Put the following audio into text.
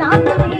धारा